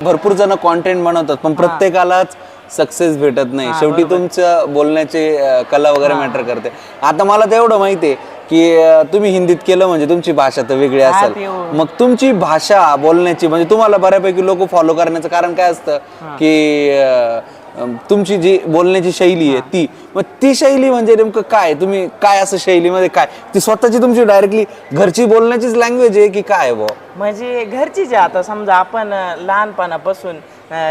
भरपूर जण कॉन्टेंट बनवतात पण प्रत्येकालाच सक्सेस भेटत नाही. शेवटी तुमचं बोलण्याची अं, कला वगैरे मॅटर करते. आता मला तर एवढं माहिती आहे की अं, तुम्ही हिंदीत केलं म्हणजे तुमची भाषा तर वेगळी असेल. मग तुमची भाषा बोलण्याची म्हणजे तुम्हाला बऱ्यापैकी लोक फॉलो करण्याचं कारण काय असतं? की अं, अं, तुमची जी बोलण्याची शैली आहे ती. मग ती शैली म्हणजे नेमकं काय? तुम्ही काय असं शैलीमध्ये काय? ती स्वतःची तुमची डायरेक्टली घरची बोलण्याचीच लँग्वेज आहे की काय बुवा? म्हणजे घरचीच आहे आता समजा आपण अं, लहानपणापासून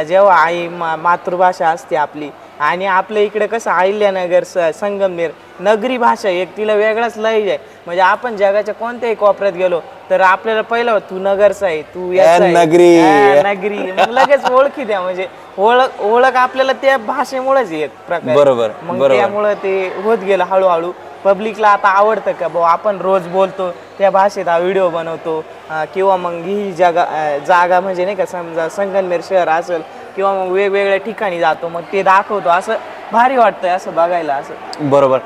जेव्हा आई मा मातृभाषा असते आपली आणि आपल्या इकडे कसं अहिल्यानगर स संगमनेर नगरी भाषा एक तिला वेगळाच लय आहे म्हणजे आपण जगाच्या कोणत्याही कोपऱ्यात गेलो तर आपल्याला पहिलं तू नगरचा आहे तू याचा आहे. नगरी. हा, नगरी मग लगेच ओळखी द्या म्हणजे ओळख ओळख आपल्याला त्या भाषेमुळेच एक प्रकारे बरोबर, मग बरोबर. त्यामुळं ते होत गेलं हळूहळू पब्लिकला आता आवडतं का? भाऊ आपण रोज बोलतो त्या भाषेत हा व्हिडिओ बनवतो किंवा मग ही जागा जागा म्हणजे नाही का समजा संगमनेर शहर असेल किंवा मग वेगवेगळ्या ठिकाणी जातो मग ते दाखवतो. असं भारी वाटतंय असं बघायला असं. बरोबर.